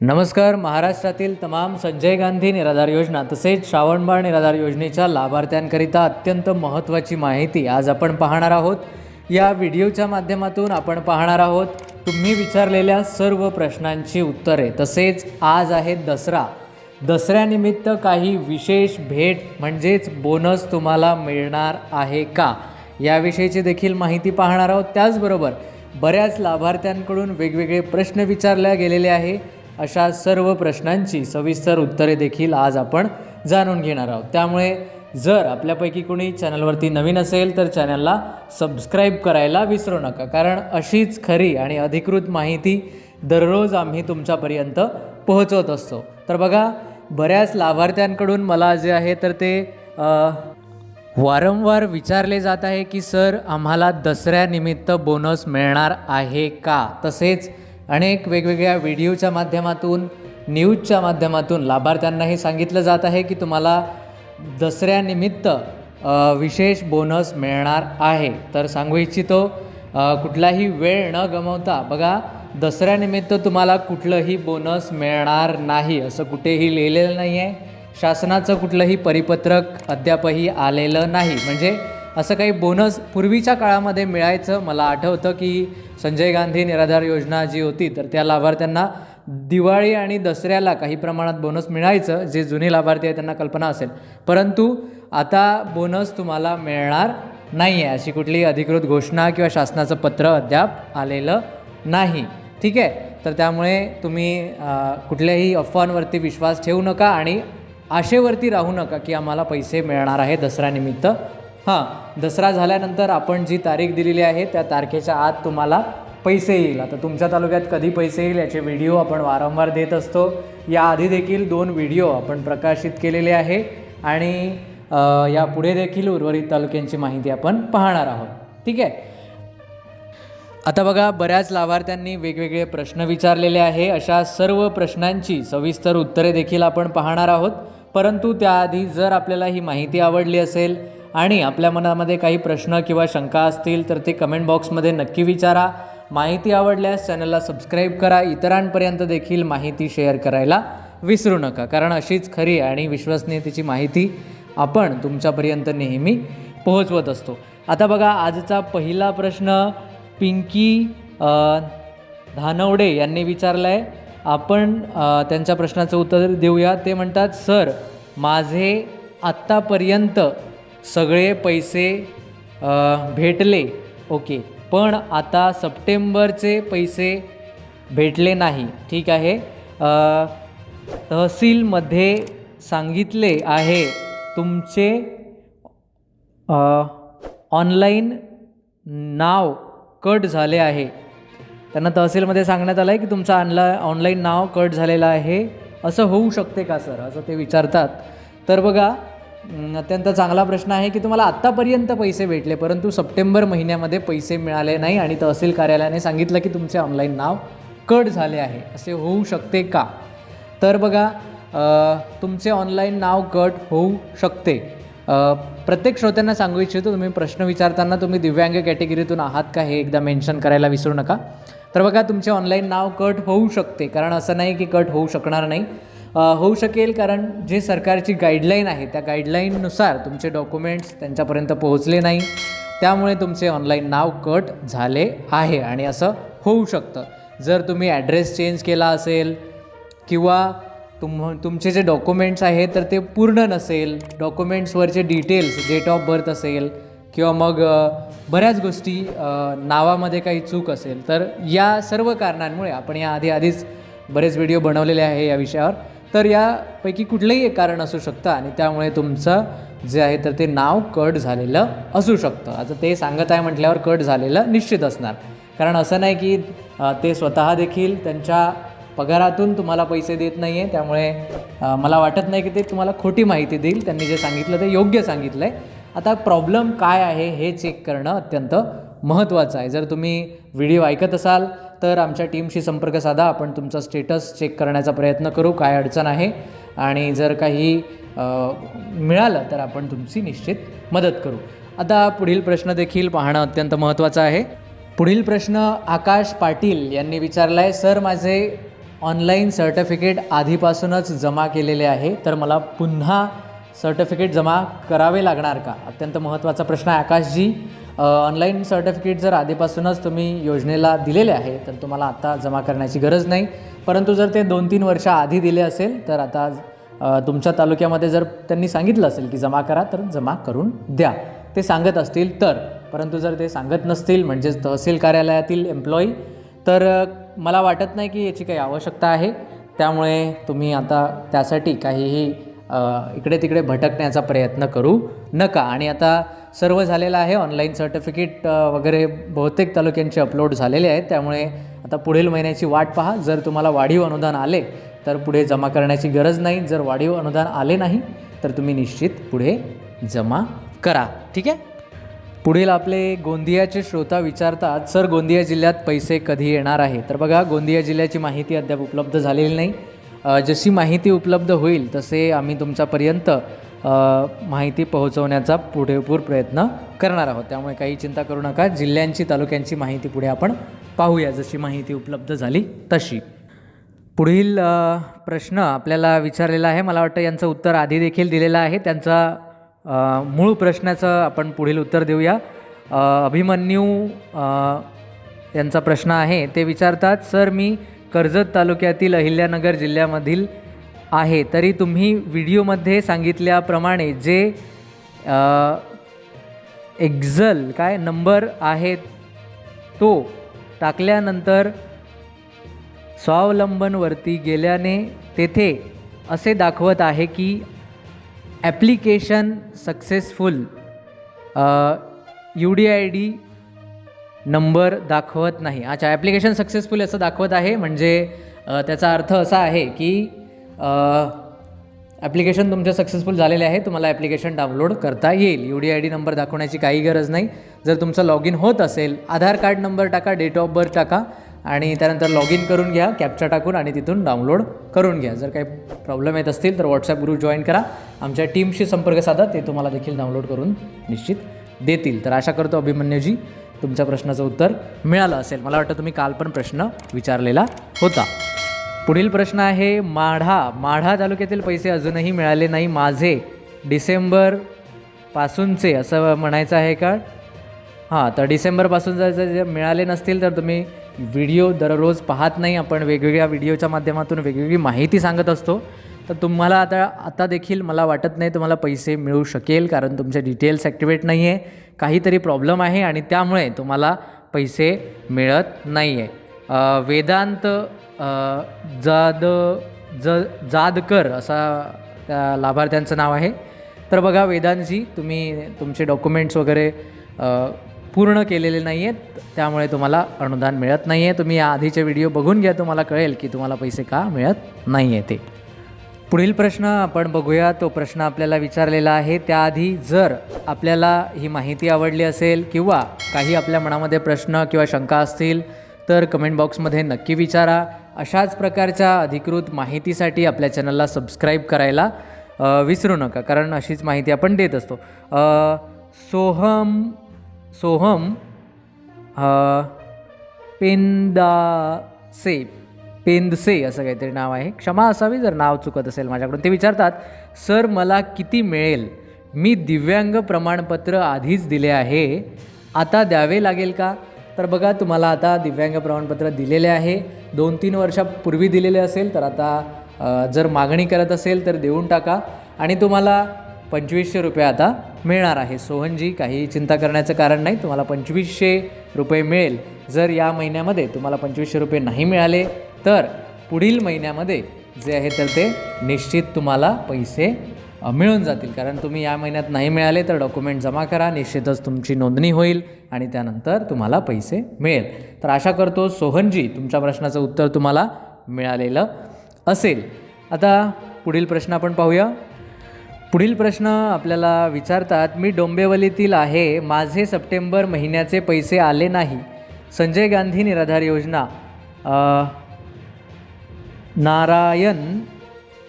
नमस्कार महाराष्ट्रातील तमाम संजय गांधी निराधार योजना तसेच श्रावणबाळ निराधार योजनेच्या लाभार्थ्यांकरिता अत्यंत महत्त्वाची माहिती आज आपण पाहणार आहोत. या व्हिडिओच्या माध्यमातून आपण पाहणार आहोत तुम्ही विचारलेल्या सर्व प्रश्नांची उत्तरे. तसेच आज आहे दसरा. दसऱ्यानिमित्त काही विशेष भेट म्हणजेच बोनस तुम्हाला मिळणार आहे का? याविषयीची देखील माहिती पाहणार आहोत. त्याचबरोबर बऱ्याच लाभार्थ्यांकडून वेगवेगळे प्रश्न विचारले गेलेले आहे. अशा सर्व प्रश्नांची सविस्तर उत्तरे देखील आज आपण जाणून घेणार आहोत. त्यामुळे जर आपल्यापैकी कोणी चॅनलवरती नवीन असेल तर चॅनलला सबस्क्राईब करायला विसरू नका. कारण अशीच खरी आणि अधिकृत माहिती दररोज आम्ही तुमच्यापर्यंत पोहोचवत असतो. तर बघा बऱ्याच लाभार्थ्यांकडून मला जे आहे तर ते वारंवार विचारले जात आहे की सर आम्हाला दसऱ्यानिमित्त बोनस मिळणार आहे का? तसेच अनेक वेगवेगळ्या व्हिडिओच्या माध्यमातून न्यूजच्या माध्यमातून लाभार्थ्यांना हे सांगितलं जात आहे की तुम्हाला दसऱ्यानिमित्त विशेष बोनस मिळणार आहे. तर सांगू इच्छितो कुठलाही वेळ न गमवता बघा दसऱ्यानिमित्त तुम्हाला कुठलंही बोनस मिळणार नाही असं कुठेही लिहिलेलं नाही आहे शासनाचं कुठलंही परिपत्रक अद्यापही आलेलं नाही. म्हणजे असं काही बोनस पूर्वीच्या काळामध्ये मिळायचं मला आठवतं की संजय गांधी निराधार योजना जी होती तर त्या लाभार्थ्यांना दिवाळी आणि दसऱ्याला काही प्रमाणात बोनस मिळायचं जे जुने लाभार्थी आहेत त्यांना कल्पना असेल. परंतु आता बोनस तुम्हाला मिळणार नाही आहे अशी कुठली अधिकृत घोषणा किंवा शासनाचं पत्र अद्याप आलेलं नाही. ठीक आहे? तर त्यामुळे तुम्ही कुठल्याही अफवांवरती विश्वास ठेवू नका आणि आशेवरती राहू नका की आम्हाला पैसे मिळणार आहे दसऱ्यानिमित्त. हां दसरा झाल्यानंतर आपण जी तारीख दिलेली आहे त्या तारखेच्या आत तुम्हाला पैसे येईल. आता तुमच्या तालुक्यात कधी पैसे येईल याचे व्हिडिओ आपण वारंवार देत असतो. याआधी देखील दोन व्हिडिओ आपण प्रकाशित केलेले आहे आणि यापुढे देखील उर्वरित तालुक्यांची माहिती आपण पाहणार आहोत. ठीक आहे? आता बघा बऱ्याच लाभार्थ्यांनी वेगवेगळे प्रश्न विचारलेले आहे. अशा सर्व प्रश्नांची सविस्तर उत्तरे देखील आपण पाहणार आहोत. परंतु त्याआधी जर आपल्याला ही माहिती आवडली असेल आणि आपल्या मनामध्ये काही प्रश्न किंवा शंका असतील तर ते कमेंट बॉक्समध्ये नक्की विचारा. माहिती आवडल्यास चॅनलला सबस्क्राईब करा. इतरांपर्यंत देखील माहिती शेअर करायला विसरू नका. कारण अशीच खरी आणि विश्वसनीयतेची माहिती आपण तुमच्यापर्यंत नेहमी पोहोचवत असतो. आता बघा आजचा पहिला प्रश्न पिंकी धानवडे यांनी विचारला आहे आपण त्यांच्या प्रश्नाचं उत्तर देऊया. ते म्हणतात सर माझे आत्तापर्यंत सगळे पैसे भेटले ओके. पण आता सप्टेंबरचे पैसे भेटले नाही ठीक आहे. तहसीलमध्ये सांगितले आहे तुमचे ऑनलाईन नाव कट झाले आहे. त्यांना तहसीलमध्ये सांगण्यात आलं आहे की तुमचं ऑनला ऑनलाईन नाव कट झालेलं आहे. असं होऊ शकते का सर? असं ते विचारतात. तर बघा अत्यंत चांगला प्रश्न आहे की तुम्हाला आत्तापर्यंत पैसे भेटले परंतु सप्टेंबर महिन्यामध्ये पैसे मिळाले नाही आणि तहसील कार्यालयाने सांगितलं की तुमचे ऑनलाईन नाव कट झाले आहे. असे होऊ शकते का? तर बघा तुमचे ऑनलाईन नाव कट होऊ शकते. प्रत्येक श्रोत्यांना सांगू इच्छितो तुम्ही प्रश्न विचारताना तुम्ही दिव्यांग कॅटेगरीतून आहात का हे एकदा मेन्शन करायला विसरू नका. तर बघा तुमचे ऑनलाईन नाव कट होऊ शकते कारण असं नाही की कट होऊ शकणार नाही. होऊ शकेल कारण जे सरकारची गाईडलाईन आहे त्या गाईडलाईननुसार तुमचे डॉक्युमेंट्स त्यांच्यापर्यंत पोहोचले नाही. त्यामुळे तुमचे ऑनलाईन नाव कट झाले आहे आणि असं होऊ शकतं. जर तुम्ही ॲड्रेस चेंज केला असेल किंवा तुम तुमचे जे डॉक्युमेंट्स आहेत तर ते पूर्ण नसेल डॉक्युमेंट्सवरचे डिटेल्स डेट ऑफ बर्थ असेल किंवा मग बऱ्याच गोष्टी नावामध्ये काही चूक असेल तर या सर्व कारणांमुळे आपण या आधी आधीच बरेच व्हिडिओ बनवलेले आहे या विषयावर. तर यापैकी कुठलंही एक कारण असू शकतं आणि त्यामुळे तुमचं जे आहे तर ते नाव कट झालेलं असू शकतं. आता ते सांगत आहे म्हटल्यावर कट झालेलं निश्चित असणार. कारण असं नाही की ते स्वतः देखील त्यांच्या पगारातून तुम्हाला पैसे देत नाही आहे त्यामुळे मला वाटत नाही की ते तुम्हाला खोटी माहिती देईल. त्यांनी जे सांगितलं ते योग्य सांगितलं आहे आता प्रॉब्लेम काय आहे हे चेक करणं अत्यंत महत्त्वाचं आहे. जर तुम्ही व्हिडिओ ऐकत असाल तर आमच्या टीमशी संपर्क साधा. आपण तुमचा स्टेटस चेक करण्याचा प्रयत्न करू. काय अडचण आहे? आणि जर काही मिळालं तर आपण तुमची निश्चित मदत करू. आता पुढील प्रश्न देखील पाहणं अत्यंत महत्त्वाचं आहे. पुढील प्रश्न आकाश पाटील यांनी विचारला आहे सर माझे ऑनलाईन सर्टिफिकेट आधीपासूनच जमा केलेले आहे. तर मला पुन्हा सर्टिफिकेट जमा करावे लागणार का? अत्यंत महत्त्वाचा प्रश्न आहे आकाशजी. ऑनलाईन सर्टिफिकेट जर आधीपासूनच तुम्ही योजनेला दिलेले आहे तर तुम्हाला आत्ता जमा करण्याची गरज नाही. परंतु जर ते दोन तीन वर्ष आधी दिले असेल तर आता तुमच्या तालुक्यामध्ये जर त्यांनी सांगितलं असेल की जमा करा तर जमा करून द्या. ते सांगत असतील तर. परंतु जर ते सांगत नसतील म्हणजेच तहसील कार्यालयातील एम्प्लॉई तर मला वाटत नाही की याची काही आवश्यकता आहे. त्यामुळे तुम्ही आता त्यासाठी काहीही इकडे तिकडे भटकण्याचा प्रयत्न करू नका. आणि आता सर्व झालेलं आहे. ऑनलाईन सर्टिफिकेट वगैरे बहुतेक तालुक्यांचे अपलोड झालेले आहेत. त्यामुळे आता पुढील महिन्याची वाट पहा. जर तुम्हाला वाढीव अनुदान आले तर पुढे जमा करण्याची गरज नाही. जर वाढीव अनुदान आले नाही तर तुम्ही निश्चित पुढे जमा करा. ठीक आहे? पुढील आपले गोंदियाचे श्रोता विचारतात सर गोंदिया जिल्ह्यात पैसे कधी येणार आहे? तर बघा गोंदिया जिल्ह्याची माहिती अद्याप उपलब्ध झालेली नाही. जशी माहिती उपलब्ध होईल तसे आम्ही तुमच्यापर्यंत माहिती पोहोचवण्याचा पुढेपूर प्रयत्न करणार आहोत. त्यामुळे काही चिंता करू नका. जिल्ह्यांची तालुक्यांची माहिती पुढे आपण पाहूया. जशी माहिती उपलब्ध झाली तशी. पुढील प्रश्न आपल्याला विचारलेला आहे. मला वाटतं यांचं उत्तर आधी देखील दिलेलं आहे. त्यांचा मूळ प्रश्नाचं आपण पुढील उत्तर देऊया. अभिमन्यू यांचा प्रश्न आहे. ते विचारतात सर मी कर्जत तालुक्यातील अहिल्यानगर जिल्ह्यामधील आहे. तरी तुम्ही व्हिडिओमध्ये सांगितल्याप्रमाणे जे एक्झल काय नंबर आहे तो टाकल्यानंतर स्वावलंबनवरती गेल्याने तेथे असे दाखवत आहे की application successful U D I D number दाखवत नाही. अच्छा ॲप्लिकेशन सक्सेसफुल असं दाखवत आहे. म्हणजे त्याचा अर्थ असा आहे की ॲप्लिकेशन तुमचं सक्सेसफुल झालेले आहे. तुम्हाला ॲप्लिकेशन डाउनलोड करता येईल. U D I D number दाखवण्याची काही गरज नाही. जर तुमचं लॉग इन होत असेल आधार कार्ड नंबर टाका डेट ऑफ बर्थ टाका आणि त्यानंतर लॉग इन करून घ्या कॅप्चा टाकून आणि तिथून डाउनलोड करून घ्या. जर काही प्रॉब्लेम येत असतील तर व्हॉट्सॲप ग्रुप जॉईन करा. आमच्या टीमशी संपर्क साधा ते तुम्हाला देखील डाउनलोड करून निश्चित देतील. तर आशा करतो अभिमन्यूजी तुमच्या प्रश्नाचं उत्तर मिळालं असेल. मला वाटतं तुम्ही काल पण प्रश्न विचारलेला होता. पुढील प्रश्न आहे माढा. माढा तालुक्यातील पैसे अजूनही मिळाले नाही. माझे डिसेंबर पासूनचे असं म्हणायचं आहे का? हां तर डिसेंबरपासून जर जर जर मिळाले नसतील तर तुम्ही व्हिडिओ दररोज पाहत नाही. आपण वेगवेगळ्या व्हिडिओच्या माध्यमातून वेगवेगळी माहिती सांगत असतो. तर तुम्हाला आता आता देखील मला वाटत नाही तुम्हाला पैसे मिळू शकेल कारण तुमचे डिटेल्स ॲक्टिवेट नाही आहे काहीतरी प्रॉब्लेम आहे आणि त्यामुळे तुम्हाला पैसे मिळत नाही आहे वेदांत जाद ज जादकर असा त्या लाभार्थ्यांचं नाव आहे. तर बघा वेदांतजी तुम्ही तुमचे डॉक्युमेंट्स वगैरे पूर्ण केलेले नाही आहेत त्यामुळे तुम्हाला अनुदान मिळत नाही आहे तुम्ही या आधीचे व्हिडिओ बघून घ्या तुम्हाला कळेल की तुम्हाला पैसे का मिळत नाही आहे ते. पुढील प्रश्न आपण बघूया. तो प्रश्न आपल्याला विचारलेला आहे. त्याआधी जर आपल्याला ही माहिती आवडली असेल किंवा काही आपल्या मनामध्ये प्रश्न किंवा शंका असतील तर कमेंट बॉक्समध्ये नक्की विचारा. अशाच प्रकारच्या अधिकृत माहितीसाठी आपल्या चॅनलला सबस्क्राईब करायला विसरू नका. कारण अशीच माहिती आपण देत असतो. सोहम सोहम अ, पेंदासे. पेंदसे असं काहीतरी नाव आहे. क्षमा असावी जर नाव चुकत असेल माझ्याकडून. ते विचारतात सर मला किती मिळेल? मी दिव्यांग प्रमाणपत्र आधीच दिले आहे. आता द्यावे लागेल का? तर बघा तुम्हाला आता दिव्यांग प्रमाणपत्र दिलेले आहे. दोन तीन वर्षापूर्वी दिलेले असेल तर आता जर मागणी करत असेल तर देऊन टाका. आणि तुम्हाला पंचवीसशे रुपये आता मिळणार आहे. सोहनजी काही चिंता करण्याचं कारण नाही तुम्हाला पंचवीसशे रुपये मिळेल. जर या महिन्यामध्ये तुम्हाला पंचवीसशे रुपये नाही मिळाले तर पुढील महिन्यामध्ये जे आहे तर ते निश्चित तुम्हाला पैसे मिळून जातील. कारण तुम्ही या महिन्यात नाही मिळाले तर डॉक्युमेंट जमा करा निश्चितच तुमची नोंदणी होईल आणि त्यानंतर तुम्हाला पैसे मिळेल. तर आशा करतो सोहनजी तुमच्या प्रश्नाचं उत्तर तुम्हाला मिळालेलं असेल. आता पुढील प्रश्न आपण पाहूया. पुढील प्रश्न आपल्याला विचारतात मी डोंबिवलीतील आहे माझे सप्टेंबर महिन्याचे पैसे आले नाही. संजय गांधी निराधार योजना नारायण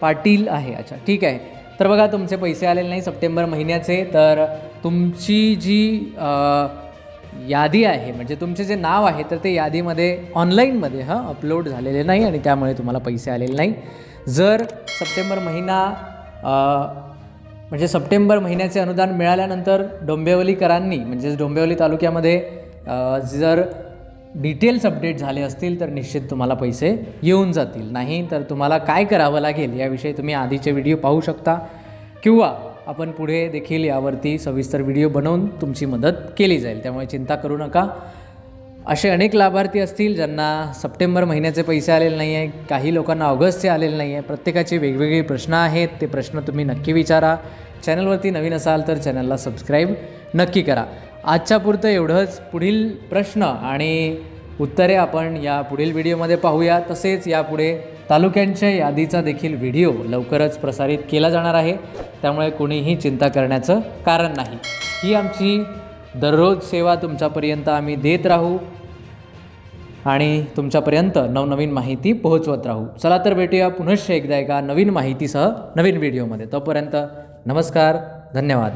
पाटील आहे. अच्छा ठीक आहे. तर बघा तुमचे पैसे आलेले नाही सप्टेंबर महिन्याचे तर तुमची जी आ, यादी आहे म्हणजे तुमचे जे नाव आहे तर ते यादीमध्ये ऑनलाईनमध्ये हां अपलोड झालेले नाही आणि त्यामुळे तुम्हाला पैसे आलेले नाही. जर सप्टेंबर महिना म्हणजे सप्टेंबर महिन्याचे अनुदान मिळाल्यानंतर डोंबिवलीकरांनी म्हणजेच डोंबिवली तालुक्यामध्ये जर डिटेल्स अपडेट झाले असतील तर निश्चित तुम्हाला पैसे येऊन जातील. नाही तर तुम्हाला काय करावं लागेल याविषयी तुम्ही आधीचे व्हिडिओ पाहू शकता. किंवा आपण पुढे देखील यावरती सविस्तर व्हिडिओ बनवून तुमची मदत केली जाईल. त्यामुळे चिंता करू नका. असे अनेक लाभार्थी असतील ज्यांना सप्टेंबर महिन्याचे पैसे आलेले नाही आहे काही लोकांना ऑगस्टचे आलेले नाही आहे प्रत्येकाचे वेगवेगळे प्रश्न आहेत ते प्रश्न तुम्ही नक्की विचारा. चॅनलवरती नवीन असाल तर चॅनलला सबस्क्राईब नक्की करा. आजच्या पुरतं एवढंच. पुढील प्रश्न आणि उत्तरे आपण या पुढील व्हिडिओमध्ये पाहूया. तसेच यापुढे तालुक्यांच्या यादीचा देखील व्हिडिओ लवकरच प्रसारित केला जाणार आहे. त्यामुळे कोणीही चिंता करण्याचं कारण नाही. ही आमची दररोज सेवा तुमच्यापर्यंत आम्ही देत राहू आणि तुमच्यापर्यंत नवनवीन माहिती पोहोचवत राहू. चला तर भेटूया पुनश्च एकदा एका नवीन माहितीसह नवीन व्हिडिओमध्ये. तोपर्यंत नमस्कार धन्यवाद.